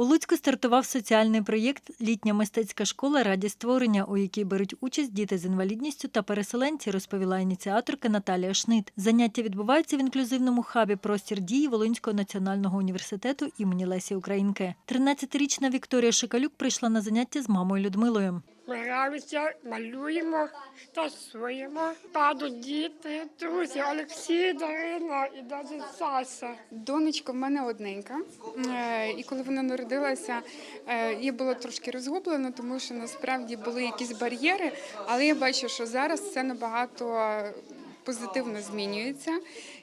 У Луцьку стартував соціальний проєкт Літня мистецька школа раді створення, у якій беруть участь діти з інвалідністю та переселенці, розповіла ініціаторка Наталія Шнит. Заняття відбуваються в інклюзивному хабі Простір дії Волинського національного університету імені Лесі Українки. 13-річна Вікторія Шикалюк прийшла на заняття з мамою Людмилою. Граємося, малюємо, тасуємо. Падуть діти, друзі, Олексій, Дарина і навіть Саша. Донечка в мене одненька, Е, і коли вона народилася, е, я була трошки розгублена, тому що насправді були якісь бар'єри, але я бачу, що зараз це набагато позитивно змінюється.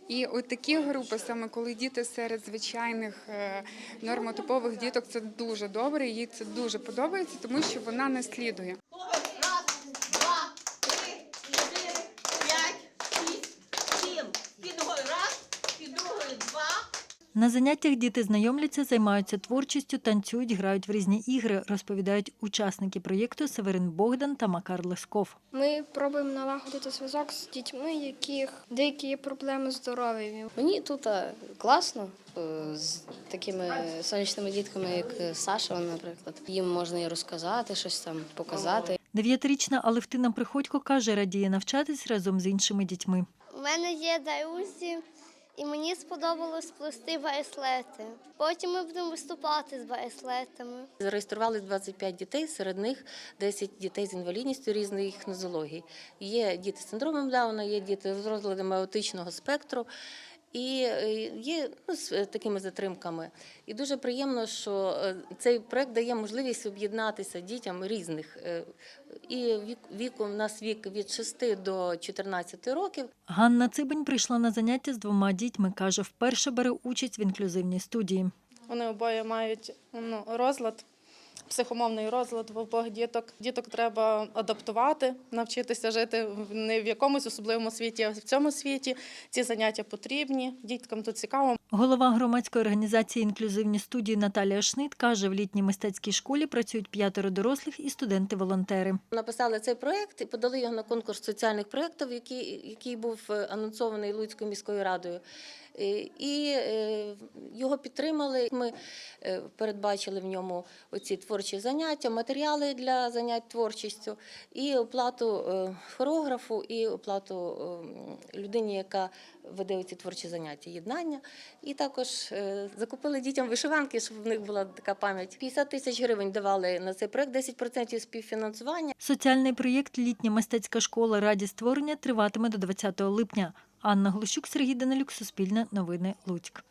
І от такі групи, саме коли діти серед звичайних е, нормотипових діток, це дуже добре. Їй це дуже подобається, тому що вона наслідує. Під ногою раз, під другою два. На заняттях діти знайомляться, займаються творчістю, танцюють, грають в різні ігри, розповідають учасники проєкту Северин Богдан та Макар Лесков. Ми пробуємо налагодити зв'язок з дітьми, яких деякі є проблеми з здоров'ям. Мені тут е, класно е, з такими сонячними дітками, як Саша, наприклад. Їм можна і розказати, щось там показати. Дев'ятирічна Алевтина Приходько каже, радіє навчатись разом з іншими дітьми. У мене є друзі, і мені сподобалось плести браслети. Потім ми будемо виступати з браслетами. Зареєстрували 25 дітей, серед них 10 дітей з інвалідністю різних нозологій. Є діти з синдромом Дауна, є діти з розладами аутичного спектру. І е, є ну, з е, такими затримками. І дуже приємно, що е, цей проект дає можливість об'єднатися дітям різних. І вік, віку в нас вік від 6 до 14 років. Ганна Цибень прийшла на заняття з двома дітьми. каже, вперше бере участь в інклюзивній студії. Вони обоє мають ну, розлад, психомовний розлад в обох діток. Діток треба адаптувати, навчитися жити в- не в якомусь особливому світі, а в цьому світі. Ці заняття потрібні, діткам тут цікаво. Голова громадської організації інклюзивні студії Наталія Шнит каже, в літній мистецькій школі працюють п'ятеро дорослих і студенти-волонтери. Написали цей проект і подали його на конкурс соціальних проєктів, який, який був е, анонсований Луцькою міською радою. Е, І е, його підтримали. Ми е, передбачили в ньому оці творчі заняття, матеріали для занять творчістю, і оплату хореографу, і оплату людині, яка веде ці творчі заняття, єднання. І також закупили дітям вишиванки, щоб в них була така пам'ять. 50 тисяч гривень давали на цей проект, 10% співфінансування. Соціальний проєкт Літня мистецька школа раді створення триватиме до 20 липня. Анна Глущук, Сергій Данилюк, Суспільне новини Луцьк.